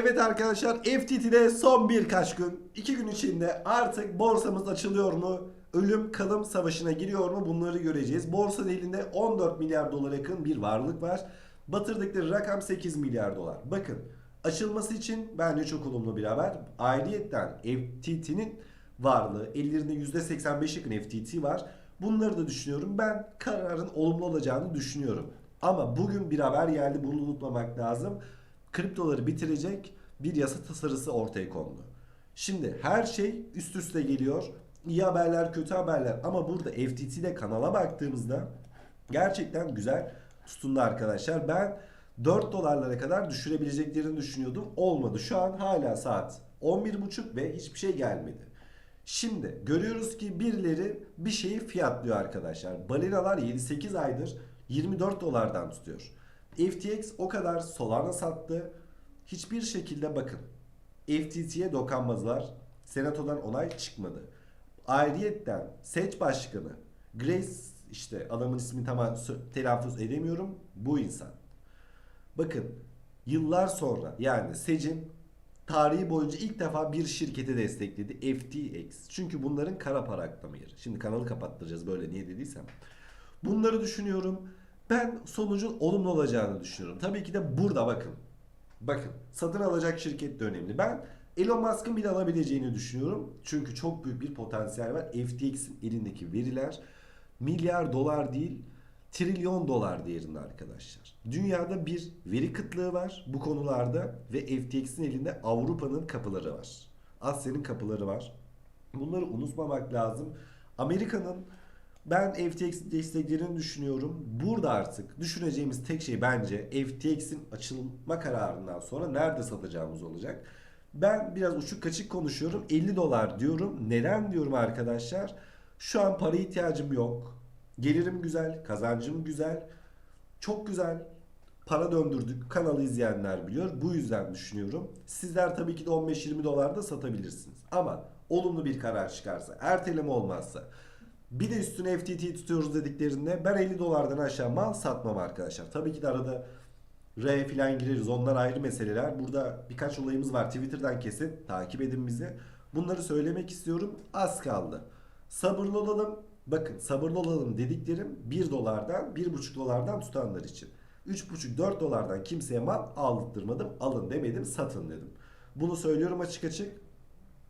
Evet arkadaşlar FTT'de son birkaç gün, iki gün içinde artık borsamız açılıyor mu? Ölüm kalım savaşına giriyor mu? Bunları göreceğiz. Borsa elinde 14 milyar dolara yakın bir varlık var. Batırdıkları rakam 8 milyar dolar. Bakın açılması için bence çok olumlu bir haber. Ayrıyetten FTT'nin varlığı ellerinde %85 yakın FTT var. Bunları da düşünüyorum. Ben kararın olumlu olacağını düşünüyorum. Ama bugün bir haber geldi. Bunu unutmamak lazım. Kriptoları bitirecek bir yasa tasarısı ortaya kondu. Şimdi her şey üst üste geliyor. İyi haberler, kötü haberler ama burada FTT'de kanala baktığımızda gerçekten güzel tutundu arkadaşlar. Ben 4 dolarlara kadar düşürebileceklerini düşünüyordum. Olmadı. Şu an hala saat 11.30 ve hiçbir şey gelmedi. Şimdi görüyoruz ki birileri bir şeyi fiyatlıyor arkadaşlar. Balinalar 7-8 aydır 24 dolardan tutuyor. FTX o kadar Solana sattı. Hiçbir şekilde bakın. FTT'ye dokanmazlar. Senatodan onay çıkmadı. Ayrıyetten seç başkanı Grace işte adamın ismini tam telaffuz edemiyorum. Bu insan. Bakın yıllar sonra yani Sec'in tarihi boyunca ilk defa bir şirketi destekledi. FTX. Çünkü bunların kara para aklama yeri. Şimdi kanalı kapattıracağız böyle niye dediysem. Bunları düşünüyorum. Ben sonucun olumlu olacağını düşünüyorum. Tabii ki de burada bakın. Bakın satın alacak şirket de önemli. Ben Elon Musk'ın bile alabileceğini düşünüyorum. Çünkü çok büyük bir potansiyel var. FTX'in elindeki veriler milyar dolar değil trilyon dolar değerinde arkadaşlar. Dünyada bir veri kıtlığı var bu konularda ve FTX'in elinde Avrupa'nın kapıları var. Asya'nın kapıları var. Bunları unutmamak lazım. Amerika'nın ben FTX desteklerini düşünüyorum. Burada artık düşüneceğimiz tek şey bence FTX'in açılma kararından sonra nerede satacağımız olacak. Ben biraz uçuk kaçık konuşuyorum. 50 dolar diyorum. Neden diyorum arkadaşlar? Şu an para ihtiyacım yok. Gelirim güzel, kazancım güzel. Çok güzel para döndürdük. Kanalı izleyenler biliyor. Bu yüzden düşünüyorum. Sizler tabii ki de 15-20 dolarda satabilirsiniz. Ama olumlu bir karar çıkarsa, erteleme olmazsa, bir de üstüne FTT tutuyoruz dediklerinde ben 50 dolardan aşağı mal satmam arkadaşlar. Tabii ki de arada R filan gireriz. Onlar ayrı meseleler. Burada birkaç olayımız var. Twitter'dan kesin takip edin bizi. Bunları söylemek istiyorum. Az kaldı. Sabırlı olalım. Bakın sabırlı olalım dediklerim 1 dolardan 1,5 dolardan tutanlar için. 3,5-4 dolardan kimseye mal aldırtmadım. Alın demedim satın dedim. Bunu söylüyorum açık açık.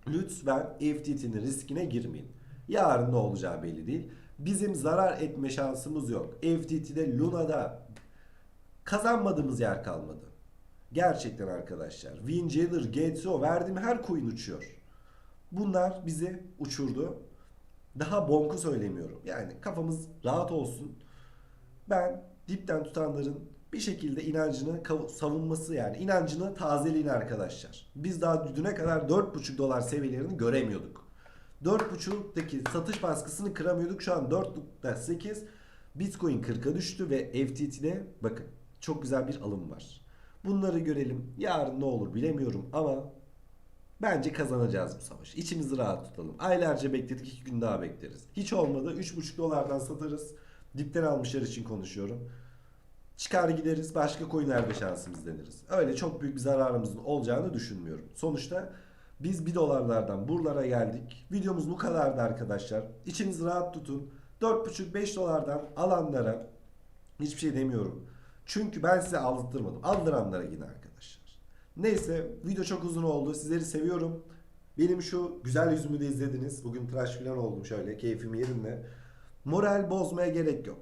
Lütfen FTT'nin riskine girmeyin. Yarın ne olacağı belli değil. Bizim zarar etme şansımız yok. FTT'de Luna'da kazanmadığımız yer kalmadı. Gerçekten arkadaşlar. Windjammer, GTO verdiğim her coin uçuyor. Bunlar bizi uçurdu. Daha bonku söylemiyorum. Yani kafamız rahat olsun. Ben dipten tutanların bir şekilde inancını savunması yani inancını tazeleyin arkadaşlar. Biz daha düne kadar 4,5 dolar seviyelerini göremiyorduk. 4,5'daki satış baskısını kıramıyorduk. Şu an 4.8 Bitcoin 40'a düştü ve FTT'de bakın çok güzel bir alım var. Bunları görelim. Yarın ne olur bilemiyorum ama bence kazanacağız bu savaşı. İçimizi rahat tutalım. Aylarca bekledik, iki gün daha bekleriz. Hiç olmadı 3,5 dolardan satarız. Dipten almışlar için konuşuyorum. Çıkar gideriz başka coinlerde şansımız deneriz. Öyle çok büyük bir zararımızın olacağını düşünmüyorum. Sonuçta biz 1 dolarlardan buralara geldik. Videomuz bu kadardı arkadaşlar. İçinizi rahat tutun. 4,5-5 dolardan alanlara hiçbir şey demiyorum. Çünkü ben size aldırtmadım. Aldıranlara yine arkadaşlar. Neyse video çok uzun oldu. Sizleri seviyorum. Benim şu güzel yüzümü de izlediniz. Bugün tıraş falan oldum şöyle. Keyfim yerinde. Moral bozmaya gerek yok.